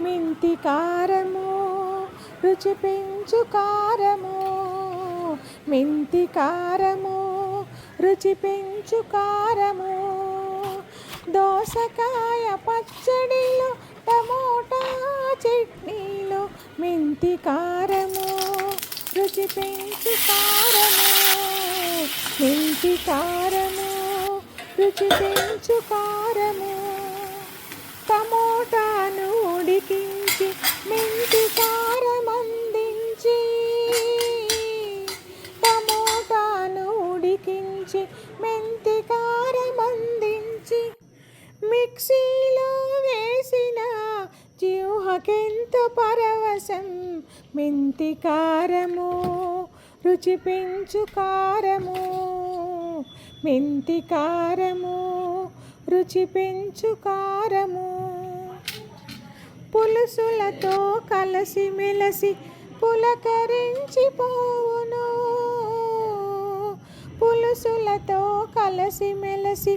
మింతి కారము రుచి పెంచు కారము. మింతి కారము రుచి పెంచు కారము. దోసకాయ పచ్చడిలో టమోటా చట్నీలో మెంతి కారము రుచి పెంచు కారము. మెంతి కారము రుచి పెంచు కారము. ఉడికించి మెంతి అందించి మిక్సీలో వేసిన జిహ్వకెంత పరవశం మెంతి కారము రుచి పెంచు కారము మెంతి కారము రుచి పెంచు కారము. పులుసులతో కలసి మెలసి పులకరించి మనసులతో కలసి మెలసి